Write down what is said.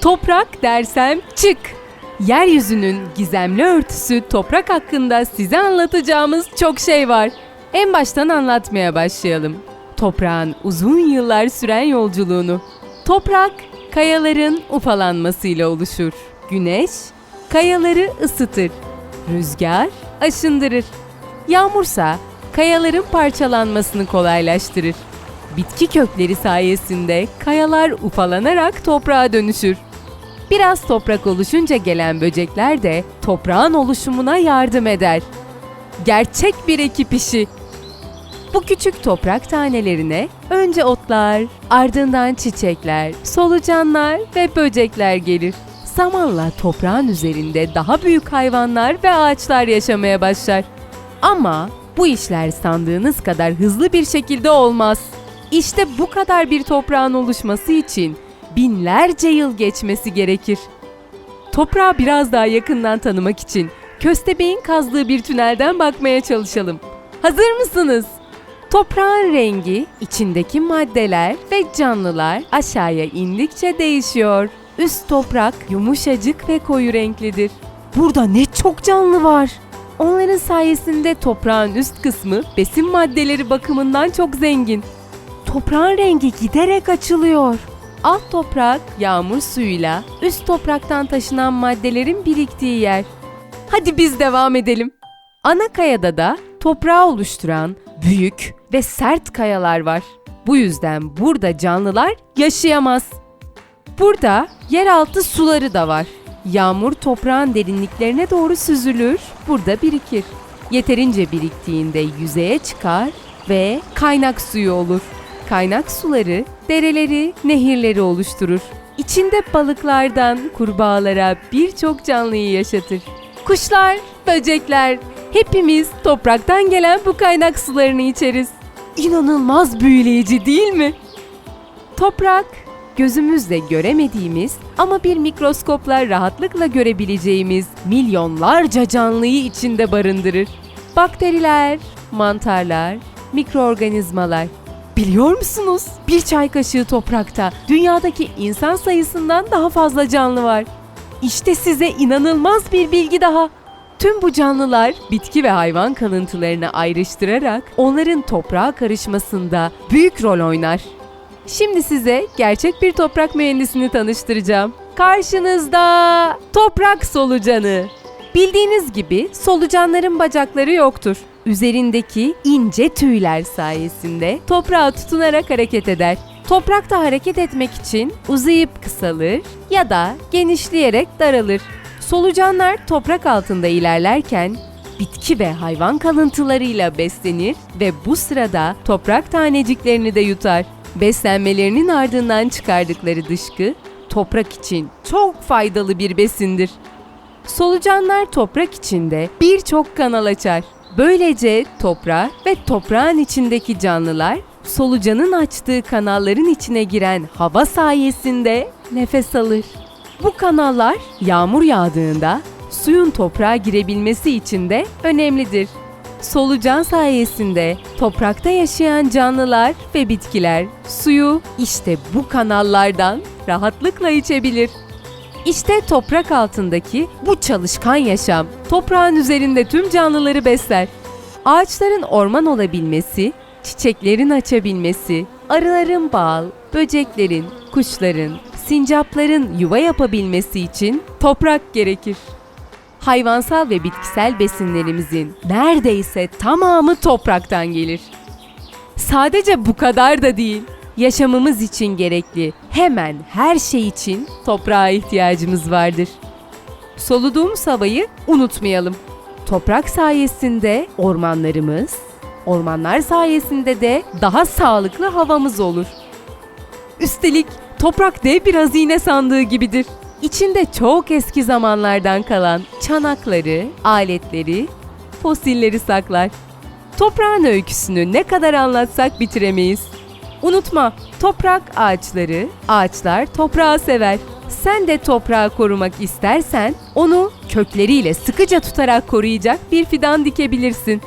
Toprak dersem çık. Yeryüzünün gizemli örtüsü toprak hakkında size anlatacağımız çok şey var. En baştan anlatmaya başlayalım. Toprağın uzun yıllar süren yolculuğunu. Toprak, kayaların ufalanmasıyla oluşur. Güneş, kayaları ısıtır. Rüzgar, aşındırır. Yağmursa, kayaların parçalanmasını kolaylaştırır. Bitki kökleri sayesinde kayalar ufalanarak toprağa dönüşür. Biraz toprak oluşunca gelen böcekler de toprağın oluşumuna yardım eder. Gerçek bir ekip işi. Bu küçük toprak tanelerine önce otlar, ardından çiçekler, solucanlar ve böcekler gelir. Zamanla toprağın üzerinde daha büyük hayvanlar ve ağaçlar yaşamaya başlar. Ama bu işler sandığınız kadar hızlı bir şekilde olmaz. İşte bu kadar bir toprağın oluşması için binlerce yıl geçmesi gerekir. Toprağı biraz daha yakından tanımak için köstebeğin kazdığı bir tünelden bakmaya çalışalım. Hazır mısınız? Toprağın rengi, içindeki maddeler ve canlılar aşağıya indikçe değişiyor. Üst toprak yumuşacık ve koyu renklidir. Burada ne çok canlı var. Onların sayesinde toprağın üst kısmı besin maddeleri bakımından çok zengin. Toprağın rengi giderek açılıyor. Alt toprak yağmur suyuyla üst topraktan taşınan maddelerin biriktiği yer. Hadi biz devam edelim. Ana kayada da toprağı oluşturan büyük ve sert kayalar var. Bu yüzden burada canlılar yaşayamaz. Burada yeraltı suları da var. Yağmur toprağın derinliklerine doğru süzülür, burada birikir. Yeterince biriktiğinde yüzeye çıkar ve kaynak suyu olur. Kaynak suları dereleri, nehirleri oluşturur. İçinde balıklardan kurbağalara birçok canlıyı yaşatır. Kuşlar, böcekler, hepimiz topraktan gelen bu kaynak sularını içeriz. İnanılmaz büyüleyici değil mi? Toprak, gözümüzle göremediğimiz ama bir mikroskopla rahatlıkla görebileceğimiz milyonlarca canlıyı içinde barındırır. Bakteriler, mantarlar, mikroorganizmalar. Biliyor musunuz? Bir çay kaşığı toprakta dünyadaki insan sayısından daha fazla canlı var. İşte size inanılmaz bir bilgi daha. Tüm bu canlılar bitki ve hayvan kalıntılarını ayrıştırarak onların toprağa karışmasında büyük rol oynar. Şimdi size gerçek bir toprak mühendisini tanıştıracağım. Karşınızda toprak solucanı. Bildiğiniz gibi solucanların bacakları yoktur. Üzerindeki ince tüyler sayesinde toprağa tutunarak hareket eder. Toprakta hareket etmek için uzayıp kısalır ya da genişleyerek daralır. Solucanlar toprak altında ilerlerken bitki ve hayvan kalıntılarıyla beslenir ve bu sırada toprak taneciklerini de yutar. Beslenmelerinin ardından çıkardıkları dışkı toprak için çok faydalı bir besindir. Solucanlar toprak içinde birçok kanal açar. Böylece toprak ve toprağın içindeki canlılar solucanın açtığı kanalların içine giren hava sayesinde nefes alır. Bu kanallar yağmur yağdığında suyun toprağa girebilmesi için de önemlidir. Solucan sayesinde toprakta yaşayan canlılar ve bitkiler suyu işte bu kanallardan rahatlıkla içebilir. İşte toprak altındaki bu çalışkan yaşam toprağın üzerinde tüm canlıları besler. Ağaçların orman olabilmesi, çiçeklerin açabilmesi, arıların bal, böceklerin, kuşların, sincapların yuva yapabilmesi için toprak gerekir. Hayvansal ve bitkisel besinlerimizin neredeyse tamamı topraktan gelir. Sadece bu kadar da değil. Yaşamımız için gerekli hemen her şey için toprağa ihtiyacımız vardır. Soluduğumuz havayı unutmayalım. Toprak sayesinde ormanlarımız, ormanlar sayesinde de daha sağlıklı havamız olur. Üstelik toprak dev bir hazine sandığı gibidir. İçinde çok eski zamanlardan kalan çanakları, aletleri, fosilleri saklar. Toprağın öyküsünü ne kadar anlatsak bitiremeyiz. Unutma, toprak ağaçları, ağaçlar toprağı sever. Sen de toprağı korumak istersen onu kökleriyle sıkıca tutarak koruyacak bir fidan dikebilirsin.